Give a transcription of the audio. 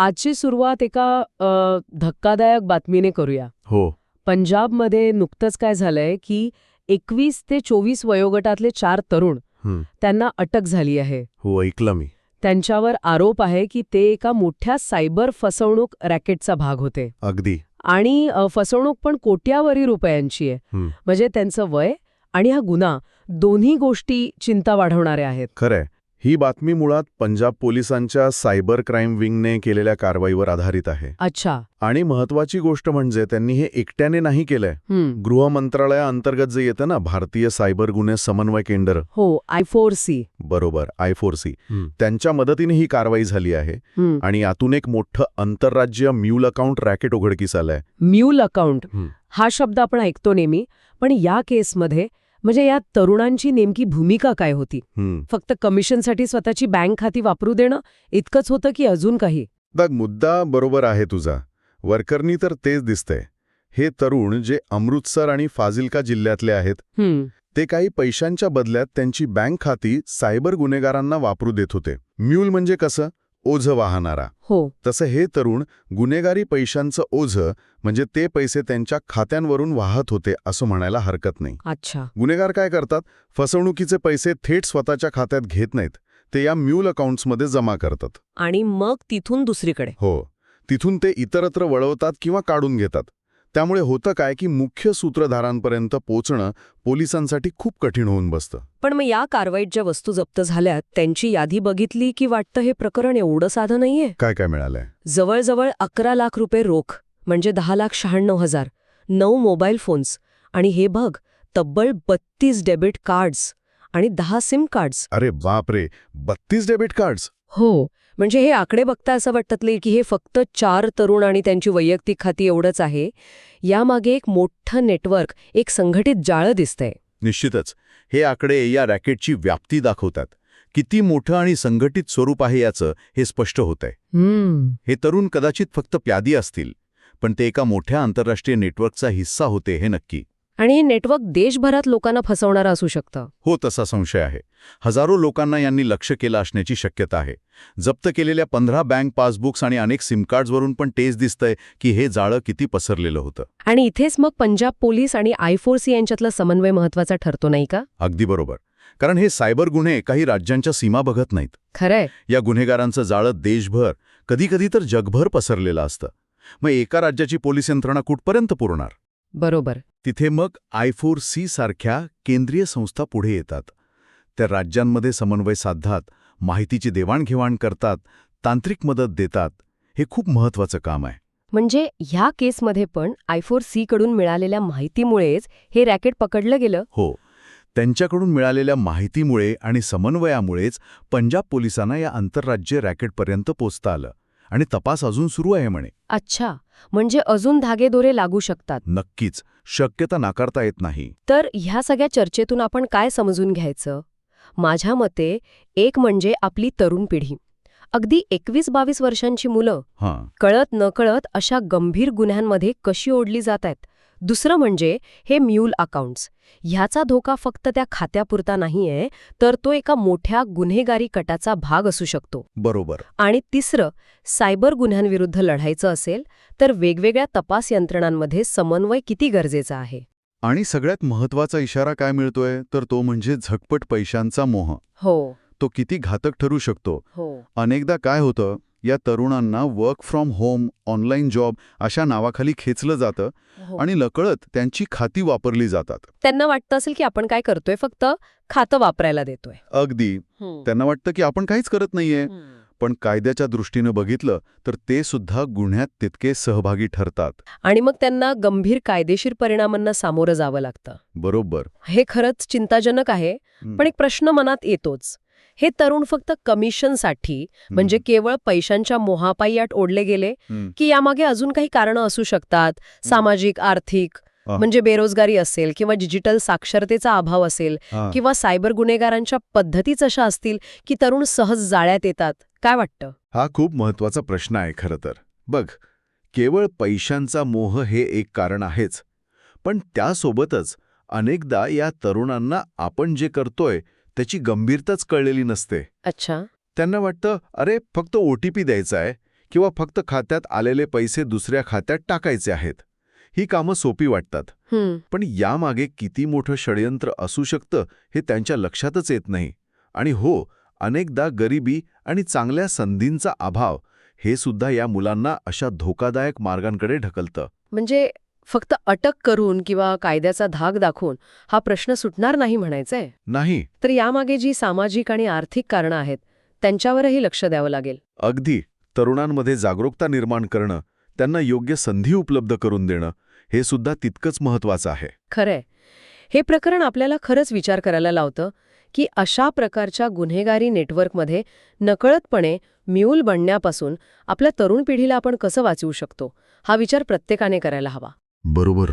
आजची सुरुवात एका धक्कादायक बातमीने करूया. हो. पंजाबमध्ये नुकतंच काय झालंय की एकवीस ते चोवीस वयोगटातले चार तरुण. त्यांना अटक झाली आहे. हो ऐकलं मी. त्यांच्यावर आरोप आहे की ते एका मोठ्या सायबर फसवणूक रॅकेटचा भाग होते. अगदी. आणि फसवणूक पण कोट्यावरी रुपयांची आहे. म्हणजे त्यांचं वय आणि हा गुन्हा दोन्ही गोष्टी चिंता वाढवणाऱ्या आहेत. खरंय. ही बातमी मुळात पंजाब पोलिसांच्या सायबर क्राईम विंगने केलेल्या कारवाईवर आधारित आहे. अच्छा. आणि महत्वाची गोष्ट म्हणजे त्यांनी हे एकट्याने नाही केलंय. गृह मंत्रालयाअंतर्गत जे येतं ना भारतीय सायबर गुन्हे समन्वय केंद्र. हो आय फोर सी बरोबर आय फोर सी त्यांच्या मदतीने ही कारवाई झाली आहे. आणि यातून एक मोठं आंतरराज्य म्यूल अकाउंट रॅकेट उघडकीस आलंय. Mule account. हं. हा शब्द आपण ऐकतो नेहमी पण या केसमध्ये म्हणजे या तरुणांची नेमकी भूमिका काय होती. फक्त कमिशनसाठी स्वतःची बँक खाती वापरू देणं इतकंच होतं की अजून काही? बघ मुद्दा बरोबर आहे तुझा. वर्करनी तर तेच दिसतंय. हे तरुण जे अमृतसर आणि फाजिल्का जिल्ह्यातले आहेत ते काही पैशांच्या बदल्यात त्यांची बँक खाती सायबर गुन्हेगारांना वापरू देत होते. म्यूल म्हणजे कसं? ओझं वाहणारा. हो. तसं हे तरुण गुन्हेगारी पैशांचं ओझं म्हणजे ते पैसे त्यांच्या खात्यांवरून वाहत होते असं म्हणायला हरकत नाही. अच्छा. गुन्हेगार काय करतात? फसवणुकीचे पैसे थेट स्वतःच्या खात्यात घेत नाहीत. ते या म्यूल अकाउंट्समध्ये जमा करतात. आणि मग तिथून दुसरीकडे. हो. तिथून ते इतरत्र वळवतात किंवा काढून घेतात. त्यामुळे होतं काय की मुख्य सूत्रधारांपर्यंत पोचणं पोलिसांसाठी खूप कठीण होऊन बसतं. पण मग या कारवाईत ज्या वस्तू जप्त झाल्यात त्यांची यादी बघितली की वाटतं हे प्रकरण एवढं साधं नाहीये? काय काय मिळालंय? जवळजवळ अकरा लाख रुपये रोख म्हणजे दहा लाख शहाण्णव हजार नऊ मोबाईल फोन्स आणि हे बघ तब्बल बत्तीस डेबिट कार्ड्स आणि दहा सिम कार्ड्स. अरे बापरे बत्तीस डेबिट कार्ड्स? हो. म्हणजे हे आकडे बघता असं वाटतले की हे फक्त चार तरुण आणि त्यांची वैयक्तिक खाती एवढंच आहे. यामागे एक मोठं नेटवर्क एक संघटित जाळं दिसतंय. निश्चितच. हे आकडे या रॅकेटची व्याप्ती दाखवतात. किती मोठं आणि संघटित स्वरूप आहे याचं हे स्पष्ट होतंय. हे तरुण कदाचित फक्त प्यादी असतील पण ते एका मोठ्या आंतरराष्ट्रीय नेटवर्कचा हिस्सा होते हे नक्की. आणि हे नेटवर्क देशभरात लोकांना फसवणारं असू शकतं. हो तसा संशय आहे. हजारो लोकांना यांनी लक्ष केलं असण्याची शक्यता आहे. जप्त केलेल्या पंधरा बँक पासबुक्स आणि अनेक सिम कार्ड्सवरून पण तेच दिसतंय की हे जाळं किती पसरलेलं होतं. आणि इथेच मग पंजाब पोलीस आणि आय फोर सी यांच्यातला समन्वय महत्त्वाचा ठरतो नाही का? अगदी बरोबर. कारण हे सायबर गुन्हे काही राज्यांच्या सीमा बघत नाहीत. खरंय. या गुन्हेगारांचं जाळं देशभर कधीकधी तर जगभर पसरलेलं असतं. मग एका राज्याची पोलीस यंत्रणा कुठपर्यंत पुरणार? बरोबर. तिथे मग आय फोर सी सारख्या केंद्रीय संस्था पुढे येतात. त्या राज्यांमध्ये समन्वय साधतात माहितीची देवाणघेवाण करतात तांत्रिक मदत देतात. हे खूप महत्वाचं काम आहे. म्हणजे ह्या केसमध्ये पण आय फोर सी कडून मिळालेल्या माहितीमुळेच हे रॅकेट पकडलं गेलं? हो. त्यांच्याकडून मिळालेल्या माहितीमुळे आणि समन्वयामुळेच पंजाब पोलिसांना या आंतरराज्य रॅकेटपर्यंत पोचता आलं. आणि तपास अजून सुरू आहे म्हणे. अच्छा म्हणजे अजून धागेदोरे लागू शकतात. नक्कीच शक्यता नाकारता येत नाही. तर ह्या सगळ्या चर्चेतून आपण काय समजून घ्यायचं? माझ्या मते एक म्हणजे आपली तरुण पिढी. अगदी एकवीस बावीस वर्षांची मुलं हां. कळत नकळत अशा गंभीर गुन्ह्यांमध्ये कशी ओढली जात आहेत? दुसरं म्हणजे हे म्यूल अकाउंट्स. ह्याचा धोका फक्त त्या खात्यापुरता नाहीये तर तो एका मोठ्या गुन्हेगारी कटाचा भाग असू शकतो. बरोबर. आणि तिसरं सायबर गुन्ह्यांविरुद्ध लढायचं असेल तर वेगवेगळ्या तपास यंत्रणांमध्ये समन्वय किती गरजेचा आहे? आणि सगळ्यात महत्त्वाचा इशारा काय मिळतोय? तर तो म्हणजे झटपट पैशांचा मोह. हो. तो किती घातक ठरू शकतो? हो. अनेकदा काय होतं? या तरुणांना work from home online job अशा नावाखाली खेचलं जातं हो. आणि नकळत त्यांची खाती वापरली जातात. त्यांना वाटतं असेल की आपण काय करतोय फक्त खातं वापरायला देतोय. अगदी. त्यांना वाटतं की आपण काहीच करत नाहीये. पण कायद्याच्या दृष्टीनं बघितलं तर ते सुद्धा गुन्ह्यात तितके सहभागी ठरतात. आणि मग त्यांना गंभीर कायदेशीर परिणामांना सामोरं जावं लागतं. बरोबर. हे खरंच चिंताजनक आहे. पण एक प्रश्न मनात येतोच. हे तरुण फक्त कमिशनसाठी म्हणजे केवळ पैशांच्या मोहापायी ओढले गेले. की यामागे अजून काही कारणं असू शकतात सामाजिक आर्थिक. म्हणजे बेरोजगारी असेल किंवा डिजिटल साक्षरतेचा अभाव असेल. किंवा सायबर गुन्हेगारांच्या पद्धतीच अशा असतील की तरुण सहज जाळ्यात येतात काय वाटतं हा खूप महत्त्वाचा प्रश्न आहे खरं तर बघ केवळ पैशांचा मोह हे एक कारण आहेच पण त्यासोबतच अनेकदा या तरुणांना आपण जे करतोय त्याची गंभीरताच कळलेली नसते. अच्छा. त्यांना वाटतं अरे फक्त ओ टी पी द्यायचा आहे किंवा फक्त खात्यात आलेले पैसे दुसऱ्या खात्यात टाकायचे आहेत. ही कामं सोपी वाटतात. पण यामागे किती मोठं षडयंत्र असू शकतं हे त्यांच्या लक्षातच येत नाही. आणि हो अनेकदा गरिबी आणि चांगल्या संधींचा अभाव हे सुद्धा या मुलांना अशा धोकादायक मार्गांकडे ढकलतं. म्हणजे फक्त अटक करून किंवा कायद्याचा धाक दाखवून हा प्रश्न सुटणार नाही म्हणायचंय? नाही. तर यामागे जी सामाजिक आणि आर्थिक कारणं आहेत त्यांच्यावरही लक्ष द्यावं लागेल. अगदी. तरुणांमध्ये जागरूकता निर्माण करणं त्यांना योग्य संधी उपलब्ध करून देणं हे सुद्धा तितकंच महत्वाचं आहे. खरंय. हे प्रकरण आपल्याला खरंच विचार करायला लावतं की अशा प्रकारच्या गुन्हेगारी नेटवर्कमध्ये नकळतपणे म्यूल बनण्यापासून आपल्या तरुण पिढीला आपण कसं वाचवू शकतो? हा विचार प्रत्येकाने करायला हवा. बरोबर.